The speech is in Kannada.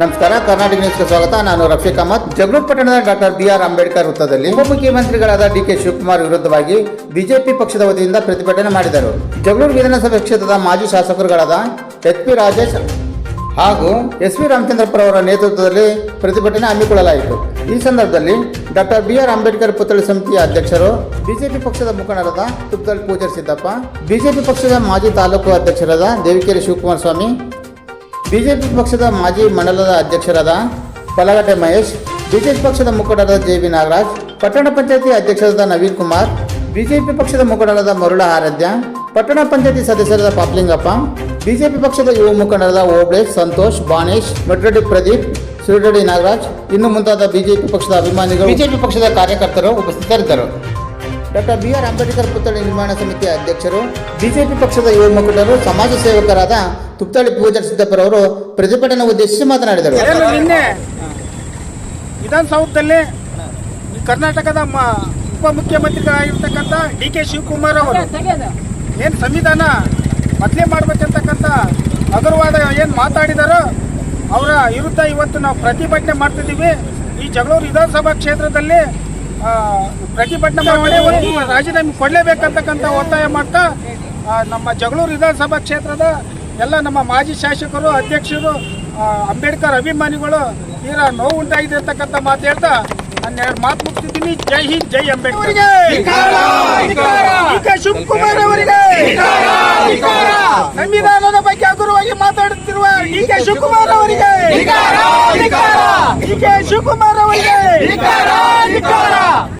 ನಮಸ್ಕಾರ, ಕರ್ನಾಟಕ ನ್ಯೂಸ್ಗೆ ಸ್ವಾಗತ. ನಾನು ರಫೀಕ್ ಅಹಮದ್. ಜಗಳೂರು ಪಟ್ಟಣದ ಡಾಕ್ಟರ್ ಬಿ ಆರ್ ಅಂಬೇಡ್ಕರ್ ವೃತ್ತದಲ್ಲಿ ಉಪಮುಖ್ಯಮಂತ್ರಿಗಳಾದ ಡಿ ಕೆ ಶಿವಕುಮಾರ್ ವಿರುದ್ಧವಾಗಿ ಬಿಜೆಪಿ ಪಕ್ಷದ ವತಿಯಿಂದ ಪ್ರತಿಭಟನೆ ಮಾಡಿದರು. ಜಗಳೂರು ವಿಧಾನಸಭೆ ಕ್ಷೇತ್ರದ ಮಾಜಿ ಶಾಸಕರುಗಳಾದ ಎಚ್ ಪಿ ರಾಜೇಶ್ ಹಾಗೂ ಎಸ್ ವಿ ರಾಮಚಂದ್ರಪ್ಪರವರ ನೇತೃತ್ವದಲ್ಲಿ ಪ್ರತಿಭಟನೆ ಹಮ್ಮಿಕೊಳ್ಳಲಾಯಿತು. ಈ ಸಂದರ್ಭದಲ್ಲಿ ಡಾಕ್ಟರ್ ಬಿ ಆರ್ ಅಂಬೇಡ್ಕರ್ ಪುತ್ಥಳಿ ಸಮಿತಿಯ ಅಧ್ಯಕ್ಷರು, ಬಿಜೆಪಿ ಪಕ್ಷದ ಮುಖಂಡರಾದ ತುಪ್ಪಲ್ ಪೂಜಾರ್ ಸಿದ್ದಪ್ಪ, ಬಿಜೆಪಿ ಪಕ್ಷದ ಮಾಜಿ ತಾಲೂಕು ಅಧ್ಯಕ್ಷರಾದ ದೇವಿಕೆರೆ ಶಿವಕುಮಾರ ಸ್ವಾಮಿ ಬಿಜೆಪಿ ಪಕ್ಷದ ಮಾಜಿ ಮಂಡಲದ ಅಧ್ಯಕ್ಷರಾದ ಪಲಗಟ್ಟೆ ಮಹೇಶ್, ಬಿಜೆಪಿ ಪಕ್ಷದ ಮುಖಂಡರಾದ ಜೆ ಬಿ ನಾಗರಾಜ್, ಪಟ್ಟಣ ಪಂಚಾಯತಿ ಅಧ್ಯಕ್ಷರಾದ ನವೀನ್ ಕುಮಾರ್, ಬಿಜೆಪಿ ಪಕ್ಷದ ಮುಖಂಡರಾದ ಮರುಳ ಆರಾಧ್ಯ, ಪಟ್ಟಣ ಪಂಚಾಯತಿ ಸದಸ್ಯರಾದ ಪಾಪ್ಲಿಂಗಪ್ಪ, ಬಿಜೆಪಿ ಪಕ್ಷದ ಯುವ ಮುಖಂಡರಾದ ಓಬ್ಳೇಶ್, ಸಂತೋಷ್, ಬಾಣೇಶ್ ಮಟ್ರಡ್ಡಿ ಪ್ರದೀಪ್ ಸುರಡಿ ನಾಗರಾಜ್, ಇನ್ನು ಮುಂತಾದ ಬಿಜೆಪಿ ಪಕ್ಷದ ಅಭಿಮಾನಿಗಳು ಬಿಜೆಪಿ ಪಕ್ಷದ ಕಾರ್ಯಕರ್ತರು ಉಪಸ್ಥಿತರಿದ್ದರು. ಡಾಕ್ಟರ್ ಬಿ ಆರ್ ಅಂಬೇಡ್ಕರ್ ಪುತ್ಥಳಿ ನಿರ್ಮಾಣ ಸಮಿತಿಯ ಅಧ್ಯಕ್ಷರು, ಬಿಜೆಪಿ ಪಕ್ಷದ ಯುವ ಮುಖಂಡರು, ಸಮಾಜ ಸೇವಕರಾದ ತುಪ್ತಳಿ ಪೂಜಾರ್ ಸಿದ್ದಪ್ಪರವರು ಪ್ರತಿಭಟನೆ ಉದ್ದೇಶಿಸಿ ಮಾತನಾಡಿದರು. ನಿನ್ನೆ ವಿಧಾನಸೌಧದಲ್ಲಿ ಕರ್ನಾಟಕದ ಮ- ಉಪಮುಖ್ಯಮಂತ್ರಿಗಳಾಗಿರ್ತಕ್ಕಂಥ ಡಿ ಕೆ ಶಿವಕುಮಾರ್ ಅವರು ಏನು ಸಂವಿಧಾನ ಬದಲಿ ಮಾಡಬೇಕಂತಕ್ಕಂಥ ಅಗರವಾದ ಏನು ಮಾತಾಡಿದಾರೋ ಅವರ ವಿರುದ್ಧ ಇವತ್ತು ನಾವು ಪ್ರತಿಭಟನೆ ಮಾಡ್ತಿದ್ದೀವಿ. ಈ ಜಗಳೂರು ವಿಧಾನಸಭಾ ಕ್ಷೇತ್ರದಲ್ಲಿ ಪ್ರತಿಭಟನೆ ಮಾಡಿ ರಾಜೀನಾಮೆ ಕೊಡಲೇಬೇಕಂತಕ್ಕಂಥ ಒತ್ತಾಯ ಮಾಡ್ತಾ ನಮ್ಮ ಜಗಳೂರು ವಿಧಾನಸಭಾ ಕ್ಷೇತ್ರದ ಎಲ್ಲ ನಮ್ಮ ಮಾಜಿ ಶಾಸಕರು ಅಧ್ಯಕ್ಷರು ಅಂಬೇಡ್ಕರ್ ಅಭಿಮಾನಿಗಳು ತೀರಾ ನೋವು ಉಂಟಾಗಿದೆ ಅಂತಕ್ಕಂಥ ಮಾತು ಹೇಳ್ತಾ ನಾನು ಎರಡು ಮಾತು ಮುಗಿಸ್ತಿದ್ದೀನಿ. ಜೈ ಹಿಂದ್ ಜೈ ಅಂಬೇಡ್ಕರ್. ಶಿವಕುಮಾರ್ ಮಾತಾಡುತ್ತಿರುವ ಡಿ ಕೆ ಶಿವಕುಮಾರ್ ಅವರಿಗೆ. ಡಿಕೆ ಶಿವಕುಮಾರ್ ಅವರಿಗೆ.